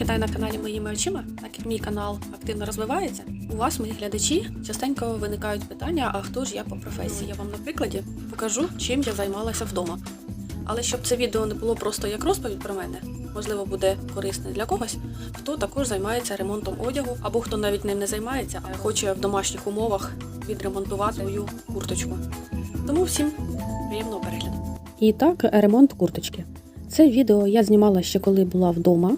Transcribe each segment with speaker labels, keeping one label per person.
Speaker 1: Всіх на каналі Моїми очима. Так як мій канал активно розвивається, у вас, мої глядачі, частенько виникають питання: а хто ж я по професії? Я вам на прикладі покажу, чим я займалася вдома. Але щоб це відео не було просто як розповідь про мене, можливо, буде корисне для когось, хто також займається ремонтом одягу, або хто навіть ним не займається, а хоче в домашніх умовах відремонтувати свою курточку. Тому всім приємного перегляду. І так, ремонт курточки. Це відео я знімала ще коли була вдома.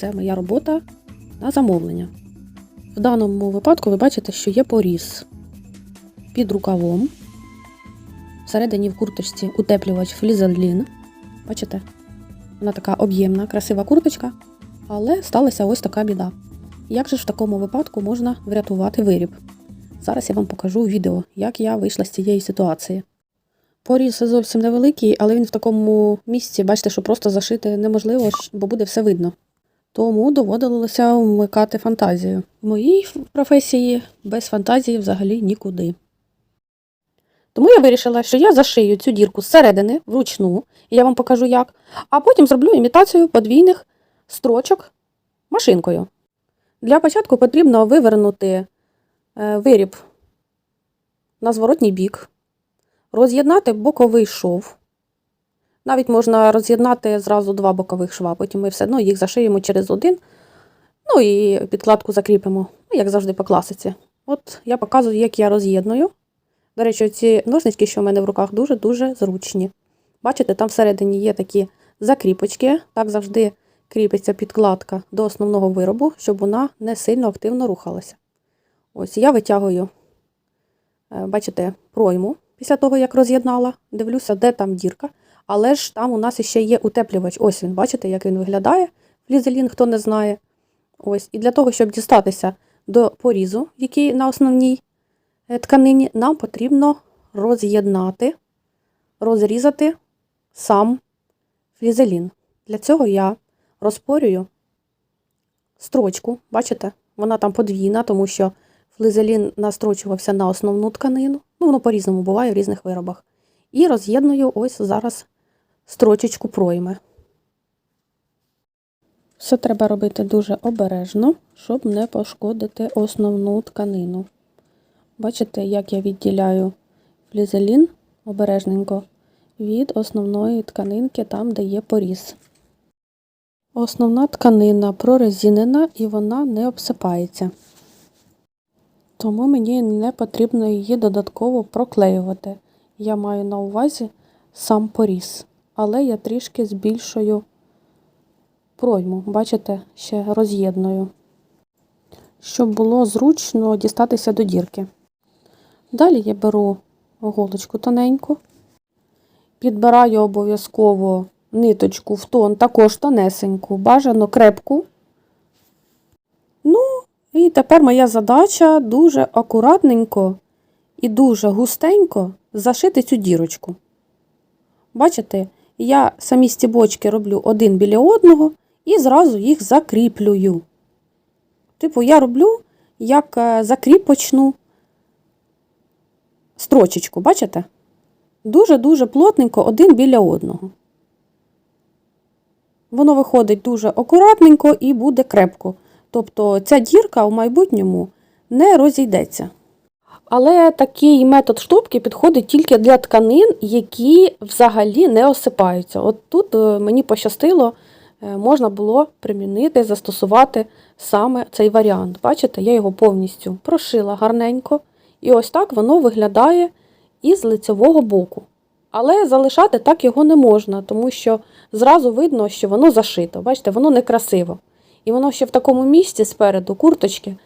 Speaker 1: Це моя робота на замовлення. В даному випадку ви бачите, що є поріз під рукавом. Всередині в курточці утеплювач флізелін. Бачите? Вона така об'ємна, красива курточка, але сталася ось така біда. Як же в такому випадку можна врятувати виріб? Зараз я вам покажу відео, як я вийшла з цієї ситуації. Поріз зовсім невеликий, але він в такому місці, бачите, що просто зашити неможливо, бо буде все видно. Тому доводилося вмикати фантазію. В моїй професії без фантазії взагалі нікуди. Тому я вирішила, що я зашию цю дірку зсередини вручну, і я вам покажу як, а потім зроблю імітацію подвійних строчок машинкою. Для початку потрібно вивернути е, виріб на зворотній бік, роз'єднати боковий шов. Навіть можна роз'єднати зразу два бокових шва, потім ми все одно їх зашиємо через один. Ну і підкладку закріпимо, ну, як завжди по класиці. От я показую, як я роз'єдную. До речі, ці ножнички, що в мене в руках, дуже-дуже зручні. Бачите, там всередині є такі закріпочки. Так завжди кріпиться підкладка до основного виробу, щоб вона не сильно активно рухалася. Ось я витягую, е, бачите, пройму після того, як роз'єднала. Дивлюся, де там дірка. Але ж там у нас ще є утеплювач. Ось він, бачите, як він виглядає. Флізелін, хто не знає. Ось. І для того, щоб дістатися до порізу, який на основній е, тканині, нам потрібно роз'єднати, розрізати сам флізелін. Для цього я розпорюю строчку, бачите, вона там подвійна, тому що флізелін настрочувався на основну тканину. Ну, воно по-різному буває в різних виробах. І роз'єдную ось зараз строчечку пройми. Все треба робити дуже обережно, щоб не пошкодити основну тканину. Бачите, як я відділяю флізелін обережненько від основної тканинки, там, де є поріз. Основна тканина прорезинена і вона не обсипається. Тому мені не потрібно її додатково проклеювати. Я маю на увазі сам поріз, але я трішки збільшую пройму, бачите, ще роз'єдную, щоб було зручно дістатися до дірки. Далі я беру голочку тоненьку, підбираю обов'язково ниточку в тон, також тонесеньку, бажано крепку. Ну, і тепер моя задача дуже акуратненько і дуже густенько зашити цю дірочку. Бачите, я самі стібочки роблю один біля одного і зразу їх закріплюю. Типу, я роблю як е, закріпочну строчечку, бачите? Дуже-дуже плотненько один біля одного. Воно виходить дуже акуратненько і буде крепко. Тобто ця дірка в майбутньому не розійдеться. Але такий метод штопки підходить тільки для тканин, які взагалі не осипаються. От тут е, мені пощастило, е, можна було примінити, застосувати саме цей варіант. Бачите, я його повністю прошила гарненько. І ось так воно виглядає із лицевого боку. Але залишати так його не можна, тому що зразу видно, що воно зашито. Бачите, воно некрасиво. І воно ще в такому місці спереду курточки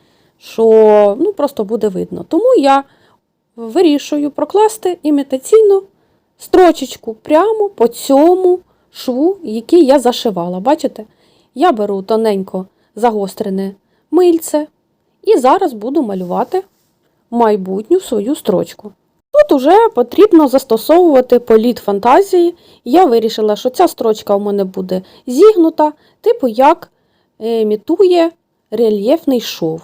Speaker 1: що ну, просто буде видно. Тому я вирішую прокласти імітаційну строчечку прямо по цьому шву, який я зашивала. Бачите? Я беру тоненько загострене мильце і зараз буду малювати майбутню свою строчку. Тут уже потрібно застосовувати політ фантазії. Я вирішила, що ця строчка у мене буде зігнута, типу як імітує рельєфний шов.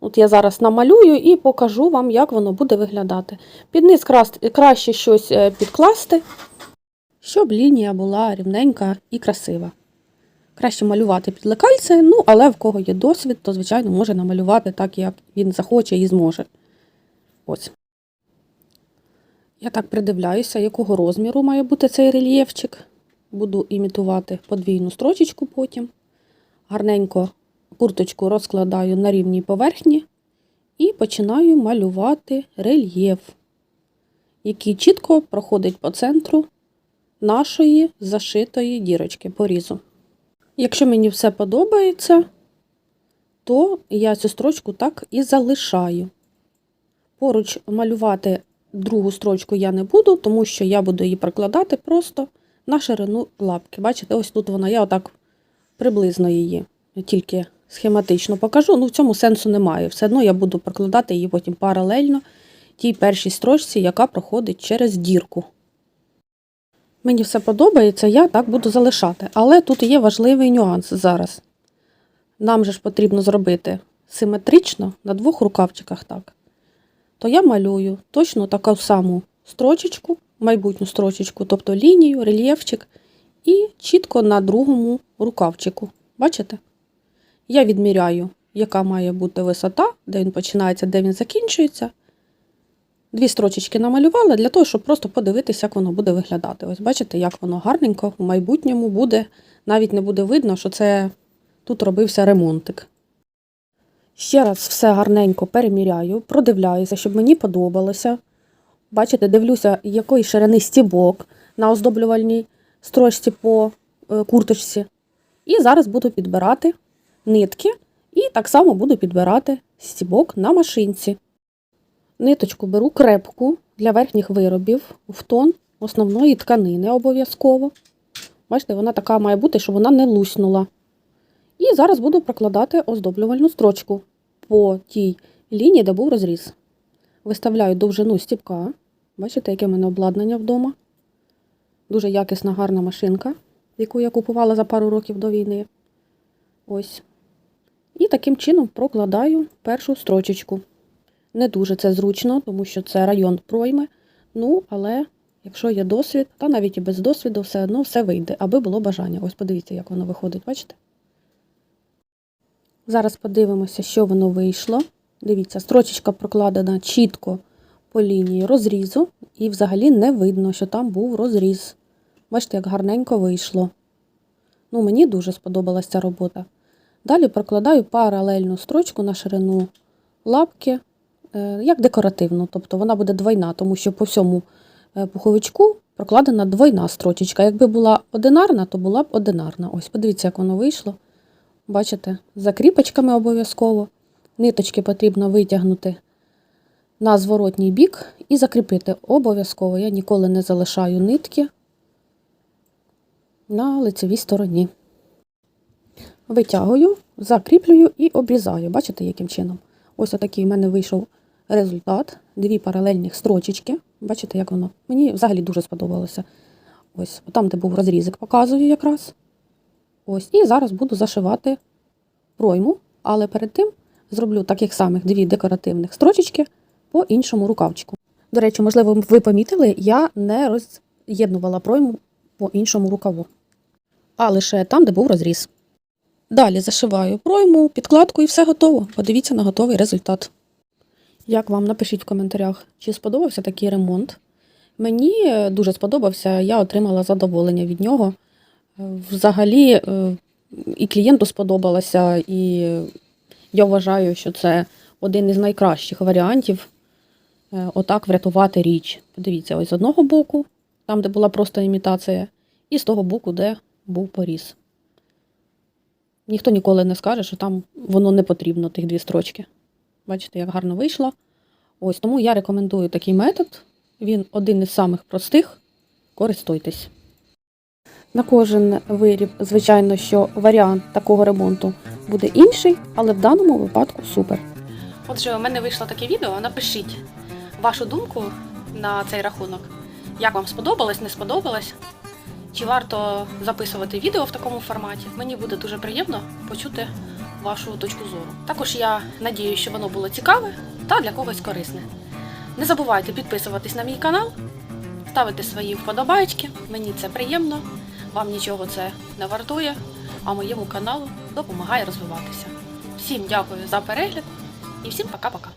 Speaker 1: От я зараз намалюю і покажу вам, як воно буде виглядати. Під низ краще щось е, підкласти, щоб лінія була рівненька і красива. Краще малювати під лекальце, ну, але в кого є досвід, то, звичайно, може намалювати так, як він захоче і зможе. Ось. Я так придивляюся, якого розміру має бути цей рельєфчик. Буду імітувати подвійну строчечку потім. Гарненько курточку розкладаю на рівній поверхні і починаю малювати рельєф, який чітко проходить по центру нашої зашитої дірочки порізу. Якщо мені все подобається, то я цю строчку так і залишаю. Поруч малювати другу строчку я не буду, тому що я буду її прокладати просто на ширину лапки. Бачите, ось тут вона, я отак приблизно її тільки схематично покажу. Ну, в цьому сенсу немає. Все одно я буду прокладати її потім паралельно тій першій строчці, яка проходить через дірку. Мені все подобається, я так буду залишати. Але тут є важливий нюанс зараз. Нам же ж потрібно зробити симетрично на двох рукавчиках так. То я малюю точно таку саму строчечку, майбутню строчечку, тобто лінію, рельєфчик, і чітко на другому рукавчику. Бачите? Я відміряю, яка має бути висота, де він починається, де він закінчується. Дві строчечки намалювала для того, щоб просто подивитися, як воно буде виглядати. Ось бачите, як воно гарненько в майбутньому буде. Навіть не буде видно, що це тут робився ремонтик. Ще раз все гарненько переміряю, продивляюся, щоб мені подобалося. Бачите, дивлюся, якої ширини стібок на оздоблювальній строчці по е, курточці. І зараз буду підбирати нитки, і так само буду підбирати стібок на машинці. Ниточку беру крепку для верхніх виробів в тон основної тканини обов'язково. Бачите, вона така має бути, щоб вона не луснула. І зараз буду прокладати оздоблювальну строчку по тій лінії, де був розріз. Виставляю довжину стіпка. Бачите, яке в мене обладнання вдома. Дуже якісна, гарна машинка, яку я купувала за пару років до війни. Ось. І таким чином прокладаю першу строчечку. Не дуже це зручно, тому що це район пройми. Ну, але якщо є досвід, та навіть і без досвіду, все одно все вийде, аби було бажання. Ось подивіться, як воно виходить, бачите? Зараз подивимося, що воно вийшло. Дивіться, строчечка прокладена чітко по лінії розрізу, і взагалі не видно, що там був розріз. Бачите, як гарненько вийшло. Ну, мені дуже сподобалася робота. Далі прокладаю паралельну строчку на ширину лапки, е, як декоративну, тобто вона буде двойна, тому що по всьому е, пуховичку прокладена двойна строчечка. Якби була одинарна, то була б одинарна. Ось, подивіться, як воно вийшло. Бачите, закріпочками обов'язково. Ниточки потрібно витягнути на зворотній бік і закріпити обов'язково. Я ніколи не залишаю нитки на лицевій стороні. Витягую, закріплюю і обрізаю. Бачите, яким чином? Ось отакий в мене вийшов результат. Дві паралельних строчечки. Бачите, як воно? Мені взагалі дуже сподобалося. Ось, там, де був розрізик, показую якраз. Ось, і зараз буду зашивати пройму, але перед тим зроблю таких самих дві декоративних строчечки по іншому рукавчику. До речі, можливо, ви помітили, я не роз'єднувала пройму по іншому рукаву, а лише там, де був розріз. Далі зашиваю пройму, підкладку і все готово. Подивіться на готовий результат. Як вам напишіть в коментарях, чи сподобався такий ремонт? Мені е, дуже сподобався, я отримала задоволення від нього. Е, Взагалі, е, і клієнту сподобалося, і я вважаю, що це один із найкращих варіантів отак врятувати річ. Подивіться, ось з одного боку, там, де була просто імітація, і з того боку, де був поріз. Ніхто ніколи не скаже, що там воно не потрібно, тих дві строчки. Бачите, як гарно вийшло. Ось тому я рекомендую такий метод. Він один із самих простих. Користуйтесь. На кожен виріб, звичайно, що варіант такого ремонту буде інший, але в даному випадку супер. Отже, у мене вийшло таке відео. Напишіть вашу думку на цей рахунок. Як вам сподобалось, не сподобалось? Чи варто записувати відео в такому форматі? Мені буде дуже приємно почути вашу точку зору. Також я надію, що воно було цікаве та для когось корисне. Не забувайте підписуватись на мій канал, ставити свої вподобайки. Мені це приємно, вам нічого це не вартує. а моєму каналу допомагає розвиватися. Всім дякую за перегляд і всім пока-пока.